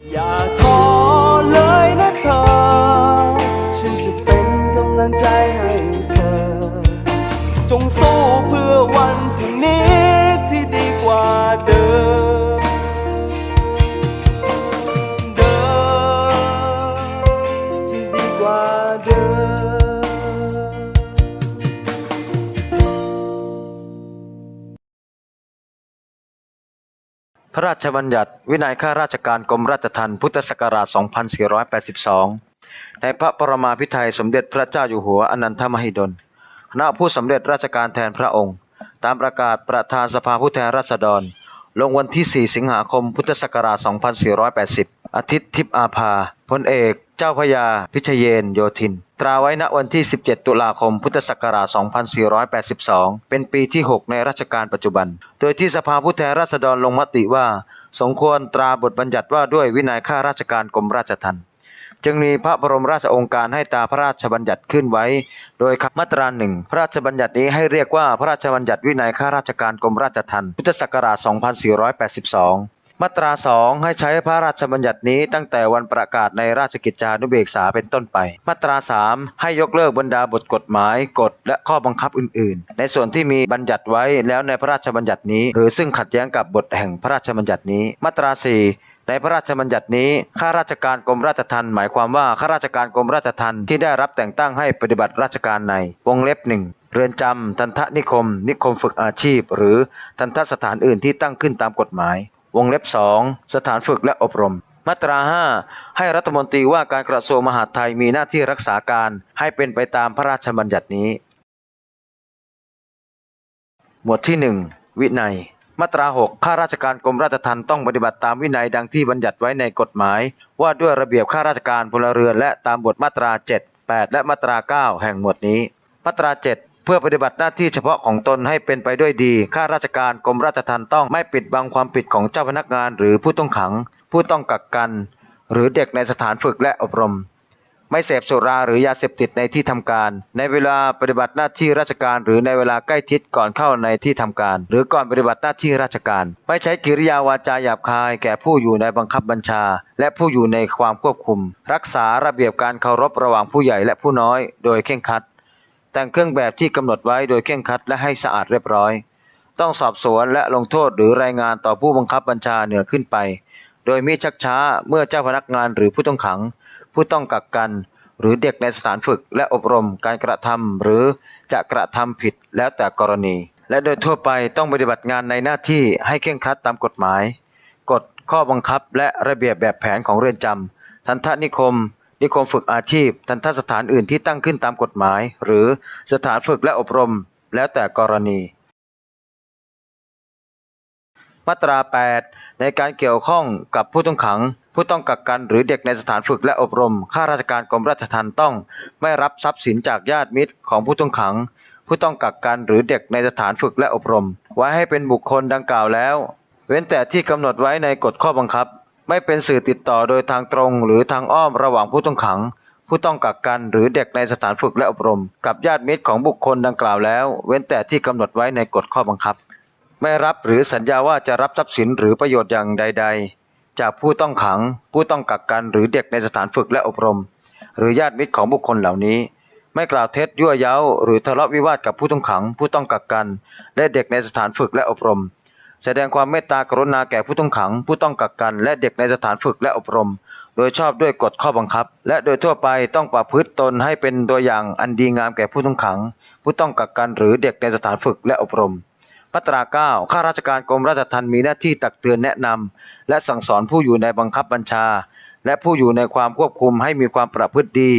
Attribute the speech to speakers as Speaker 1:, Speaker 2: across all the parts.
Speaker 1: อ ระ
Speaker 2: ราชบัญญัติวินัยข้าราชการกรมราชทัณฑ์พุทธศักราช 2482 ในพระปรมาภิไธยสมเด็จพระเจ้าอยู่หัวอนันทมหิดล คณะผู้สำเร็จราชการแทนพระองค์ ตามประกาศประธานสภาผู้แทนราษฎร ลงวันที่ 4 สิงหาคม พุทธศักราช 2480 อาทิตย์ทิพอาภาพลเอกเจ้าพยาพิชเยนโยธิน ตราไว้ณวันที่ 17 ตุลาคม พุทธศักราช 2482 เป็นปีที่ 6 ในรัชกาลปัจจุบัน โดยที่สภาผู้แทนราษฎรลงมติว่าสมควรตราบทบัญญัติว่าด้วยวินัยข้าราชการกรมราชทัณฑ์จึงมีพระบรมราชองค์การให้ตราพระราชบัญญัติขึ้นไว้ โดยมาตราหนึ่งพระราชบัญญัตินี้ให้เรียกว่าพระราชบัญญัติวินัยข้าราชการกรมราชทัณฑ์พุทธศักราช 2482 มาตราสองให้ใช้พระราชบัญญัตินี้ตั้งแต่วันประกาศในราชกิจจานุเบกษาเป็นต้นไป มาตราสามให้ยกเลิกบรรดาบทกฎหมายกฎและข้อบังคับอื่น ๆ ในส่วนที่มีบัญญัติไว้แล้วในพระราชบัญญัตินี้ หรือซึ่งขัดแย้งกับบทแห่งพระราชบัญญัตินี้ มาตราสี่ในพระราชบัญญัตินี้ ข้าราชการกรมราชทัณฑ์หมายความว่าข้าราชการกรมราชทัณฑ์ที่ได้รับแต่งตั้งให้ปฏิบัติราชการในวงเล็บหนึ่งเรือนจำทันทนิคม นิคมฝึกอาชีพ หรือทันทสถานอื่นที่ตั้งขึ้นตามกฎหมาย วงเล็บสองสถานฝึกและอบรม มาตรา 5 ให้รัฐมนตรีว่าการกระทรวงมหาดไทยมีหน้าที่รักษาการให้เป็นไปตามพระราชบัญญัตินี้ หมวดที่ 1 วินัย มาตรา 6 ข้าราชการกรมราชทัณฑ์ต้องปฏิบัติตามวินัยดังที่บัญญัติไว้ในกฎหมาย ว่าด้วยระเบียบข้าราชการพลเรือนและตามบทมาตรา 7 8 และมาตรา 9 แห่งหมวดนี้ มาตรา 7 พื่อปฏิบัติหน้าที่เฉพาะของตนให้เป็นไปด้วยดี ข้าราชการกรมราชทัณฑ์ต้องไม่ปิดบังความผิดของเจ้าพนักงาน หรือผู้ต้องขัง ผู้ต้องกักกัน หรือเด็กในสถานฝึกและอบรม ไม่เสพสุราหรือยาเสพติดในที่ทำการ ในเวลาปฏิบัติหน้าที่ราชการ หรือในเวลาใกล้ชิดก่อนเข้าในที่ทำการ หรือก่อนปฏิบัติหน้าที่ราชการ ไม่ใช้กิริยาวาจาหยาบคาย แก่ผู้อยู่ในบังคับบัญชา และผู้อยู่ในความควบคุม รักษาระเบียบการเคารพระหว่างผู้ใหญ่และผู้น้อย โดยเคร่งครัด แต่งเครื่องแบบที่กำหนดไว้โดยเคร่งครัดและให้สะอาดเรียบร้อย ต้องสอบสวนและลงโทษหรือรายงานต่อผู้บังคับบัญชาเหนือขึ้นไป โดยมิชักช้าเมื่อเจ้าพนักงานหรือผู้ต้องขัง ผู้ต้องกักกัน หรือเด็กในสถานฝึกและอบรมการกระทำหรือจะกระทำผิดแล้วแต่กรณี และโดยทั่วไปต้องปฏิบัติงานในหน้าที่ให้เคร่งครัดตามกฎหมาย กฎข้อบังคับและระเบียบแบบแผนของเรือนจำทันทนิคม นิคมฝึกอาชีพ ทันทสถานอื่นที่ตั้งขึ้นตามกฎหมาย หรือสถานฝึกและอบรม แล้วแต่กรณี มาตรา 8 ในการเกี่ยวข้องกับผู้ต้องขัง ผู้ต้องกักกันหรือเด็กในสถานฝึกและอบรมข้าราชการกรมราชทัณฑ์ต้อง ไม่รับทรัพย์สินจากญาติมิตรของผู้ต้องขัง ผู้ต้องกักกันหรือเด็กในสถานฝึกและอบรม ไว้ให้เป็นบุคคลดังกล่าวแล้ว เว้นแต่ที่กำหนดไว้ในกฎข้อบังคับ ไม่เป็นสื่อติดต่อโดยทางตรงหรือทางอ้อมระหว่างผู้ต้องขัง ผู้ต้องกักกันหรือเด็กในสถานฝึกและอบรม กับญาติมิตรของบุคคลดังกล่าวแล้ว เว้นแต่ที่กำหนดไว้ในกฎข้อบังคับ ไม่รับหรือสัญญาว่าจะรับทรัพย์สินหรือประโยชน์อย่างใด ๆ จากผู้ต้องขัง ผู้ต้องกักกันหรือเด็กในสถานฝึกและอบรม หรือญาติมิตรของบุคคลเหล่านี้ ไม่กล่าวเท็จยั่วเย้าหรือทะเลาะวิวาทกับผู้ต้องขัง ผู้ต้องกักกัน และเด็กในสถานฝึกและอบรม แสดงความเมตตากรุณาแก่ผู้ต้องขัง ผู้ต้องกักกัน และเด็กในสถานฝึกและอบรม โดยชอบด้วยกฎข้อบังคับ และโดยทั่วไปต้องประพฤติตนให้เป็นตัวอย่างอันดีงามแก่ผู้ต้องขัง ผู้ต้องกักกันหรือเด็กในสถานฝึกและอบรมมาตรา 9 ข้าราชการกรมราชทัณฑ์มีหน้าที่ตักเตือนแนะนำและสั่งสอนผู้อยู่ในบังคับบัญชา และผู้อยู่ในความควบคุมให้มีความประพฤติดี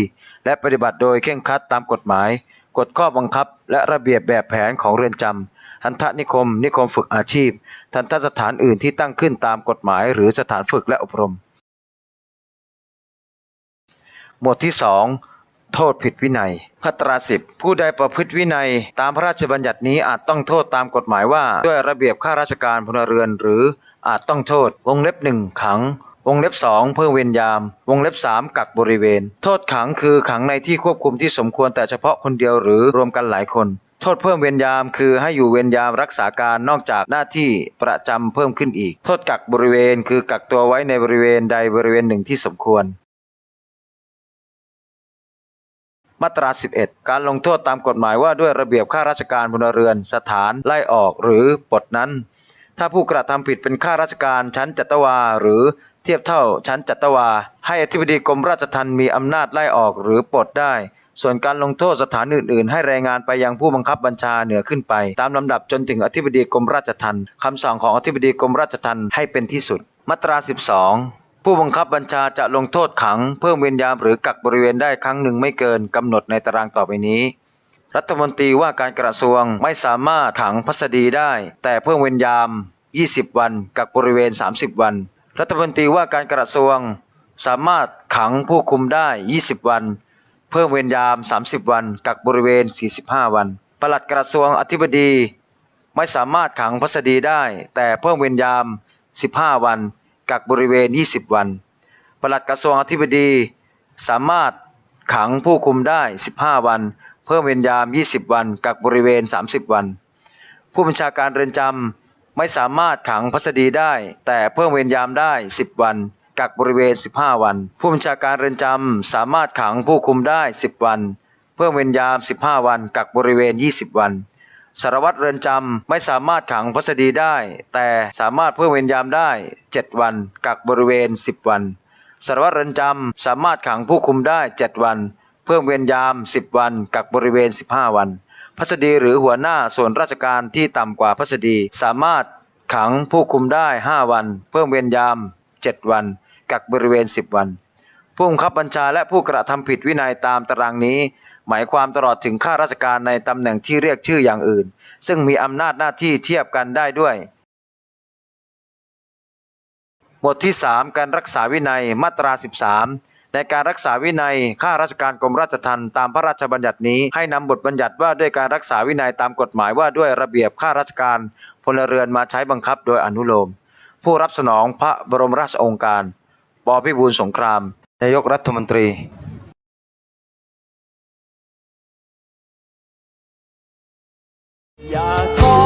Speaker 2: และปฏิบัติโดยเคร่งครัดตามกฎหมาย กฎข้อบังคับ และระเบียบแบบแผนของเรือนจำ ทันทนิคม นิคมฝึกอาชีพ ทันทสถานอื่นที่ตั้งขึ้นตามกฎหมายหรือสถานฝึกและอบรม หมวดที่ 2 โทษผิดวินัยมาตราสิบผู้ใดประพฤติวินัย ตามพระราชบัญญัตินี้อาจต้องโทษตามกฎหมายว่า ด้วยระเบียบข้าราชการพลเรือน หรืออาจต้องโทษ วงเล็บหนึ่งขังวงเล็บสองเพื่อเวรยาม วงเล็บสามกักบริเวณ โทษขังคือขังในที่ควบคุมที่สมควรแต่เฉพาะคนเดียวหรือรวมกันหลายคน โทษเพิ่มเวรยามคือให้อยู่เวรยามรักษาการนอกจากหน้าที่ประจำเพิ่มขึ้นอีก โทษกักบริเวณคือกักตัวไว้ในบริเวณใดบริเวณหนึ่งที่สมควร มาตรา 11 การลงโทษตามกฎหมายว่าด้วยระเบียบข้าราชการพลเรือน สถานไล่ออกหรือปลดนั้น ถ้าผู้กระทำผิดเป็นข้าราชการชั้นจัตวา หรือเทียบเท่าชั้นจัตวา ให้อธิบดีกรมราชทัณฑ์มีอำนาจไล่ออกหรือปลดได้ ส่วนการลงโทษสถานอื่นๆ ให้รายงานไปยังผู้บังคับบัญชาเหนือขึ้นไป ตามลำดับจนถึงอธิบดีกรมราชทัณฑ์คำสั่งของอธิบดีกรมราชทัณฑ์ให้เป็นที่สุด มาตรา 12ผู้บังคับบัญชาจะลงโทษขัง เพิ่มเวรยามหรือกักบริเวณได้ครั้งหนึ่งไม่เกินกำหนดในตารางต่อไปนี้ รัฐมนตรีว่าการกระทรวงไม่สามารถขังพัสดีได้ แต่เพิ่มเวรยาม 20 วัน กักบริเวณ 30 วัน รัฐมนตรีว่าการกระทรวง สามารถขังผู้คุมได้ 20 วัน เพิ่มเวรยาม 30 วัน กักบริเวณ 45 วัน ปลัดกระทรวงอธิบดีไม่สามารถขังพัสดีได้ แต่เพิ่มเวรยาม 15 วัน กักบริเวณ 20 วัน ปลัดกระทรวงอธิบดี สามารถขังผู้คุมได้ 15 วัน เพิ่มเวรยาม 20 วัน กักบริเวณ 30 วัน ผู้บัญชาการเรือนจำไม่สามารถขังพัสดีได้ แต่เพิ่มเวรยามได้ 10 วัน กักบริเวณ 15 วัน ผู้บัญชาการเรือนจำสามารถขังผู้คุมได้ 10 วัน เพิ่มเวรยาม 15 วัน กักบริเวณ 20 วันสารวัตรเรือนจำไม่สามารถขังพัสดีได้ แต่สามารถเพิ่มเวรยามได้ 7 วัน กักบริเวณ 10 วันสารวัตรเรือนจำสามารถขังผู้คุมได้ 7 วัน เพิ่มเวรยาม 10 วัน กักบริเวณ 15 วัน พัสดีหรือหัวหน้าส่วนราชการที่ต่ำกว่าพัสดี สามารถขังผู้คุมได้ 5 วัน เพิ่มเวรยาม 7 วัน กักบริเวณ 10 วัน ผู้บังคับบัญชาและผู้กระทำผิดวินัยตามตารางนี้ หมายความตลอดถึงข้าราชการในตำแหน่งที่เรียกชื่ออย่างอื่น ซึ่งมีอำนาจหน้าที่เทียบกันได้ด้วยหมวดที่ 3 การรักษาวินัยมาตรา 13 ในการรักษาวินัยข้าราชการกรมราชทัณฑ์ตามพระราชบัญญัตินี้ให้นำบทบัญญัติว่าด้วยการรักษาวินัยตามกฎหมายว่าด้วยระเบียบข้าราชการพลเรือนมาใช้บังคับโดยอนุโลม ผู้รับสนองพระบรมราชโองการ ปอพิบูลสงคราม นายกรัฐมนตรี
Speaker 1: อย่าท้อ